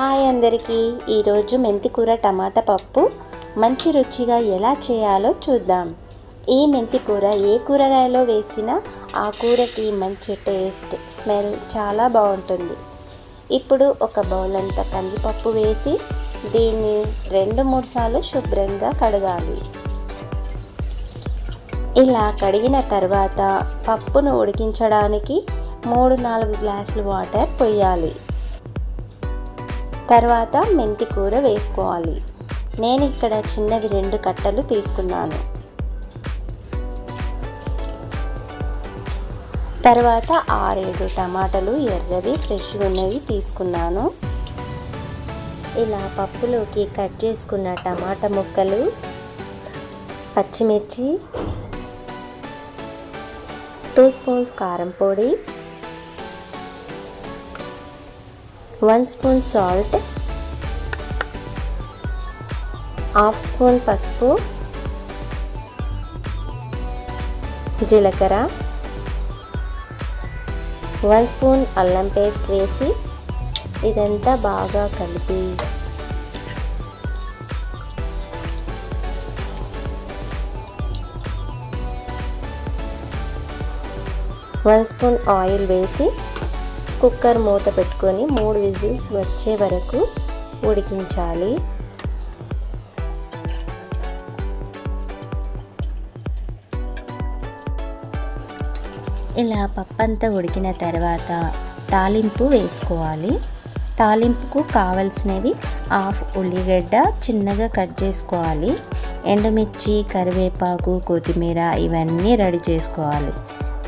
Hi అందరికీ. ఈరోజు మెంతికూర టమాటా పప్పు మంచి రుచిగా ఎలా చేయాలో చూద్దాం. ఈ మెంతికూర ఏ కూరగాయలో వేసినా ఆ కూరకి మంచి టేస్ట్ స్మెల్ చాలా బాగుంటుంది. ఇప్పుడు ఒక బౌల్ అంతా కందిపప్పు వేసి దీన్ని రెండు మూడు సార్లు శుభ్రంగా కడగాలి. ఇలా కడిగిన తర్వాత పప్పును ఉడికించడానికి మూడు నాలుగు గ్లాసులు వాటర్ పొయ్యాలి తర్వాత మెంతి కూర వేసుకోవాలి. నేను ఇక్కడ చిన్నవి రెండు కట్టలు తీసుకున్నాను. తర్వాత ఆరేడు టమాటాలు ఎర్రవి ఫ్రెష్గా ఉన్నవి తీసుకున్నాను. ఇలా పప్పులోకి కట్ చేసుకున్న టమాటా ముక్కలు పచ్చిమిర్చి టూ స్పూన్స్ కారం పొడి one spoon salt half spoon పసుపు జీలకర్ర వన్ స్పూన్ అల్లం పేస్ట్ వేసి ఇదంతా బాగా కలిపి వన్ స్పూన్ ఆయిల్ వేసి కుక్కర్ మూత పెట్టుకొని మూడు విజిల్స్ వచ్చే వరకు ఉడికించాలి. ఇలా పప్పంతా ఉడికిన తర్వాత తాలింపు వేసుకోవాలి. తాలింపుకు కావలసినవి హాఫ్ ఉల్లిగడ్డ చిన్నగా కట్ చేసుకోవాలి. ఎండుమిర్చి కరివేపాకు కొత్తిమీర ఇవన్నీ రెడీ చేసుకోవాలి.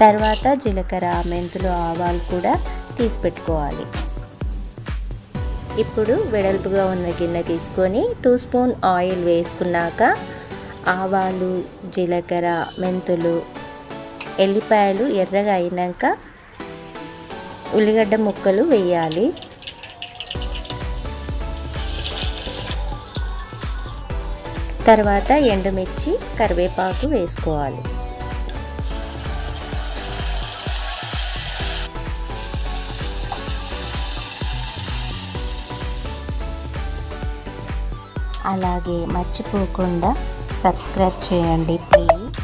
తర్వాత జీలకర్ర మెంతులు ఆవాలు కూడా తీసి పెట్టుకోవాలి ఇప్పుడు వెడల్పుగా ఉన్న గిన్నె తీసుకొని టూ స్పూన్ ఆయిల్ వేసుకున్నాక ఆవాలు జీలకర్ర మెంతులు ఎల్లిపాయలు ఎర్రగా అయినాక ఉల్లిగడ్డ ముక్కలు వేయాలి. తర్వాత ఎండుమిర్చి కరివేపాకు వేసుకోవాలి. అలాగే మర్చిపోకుండా సబ్స్క్రైబ్ చేయండి ప్లీజ్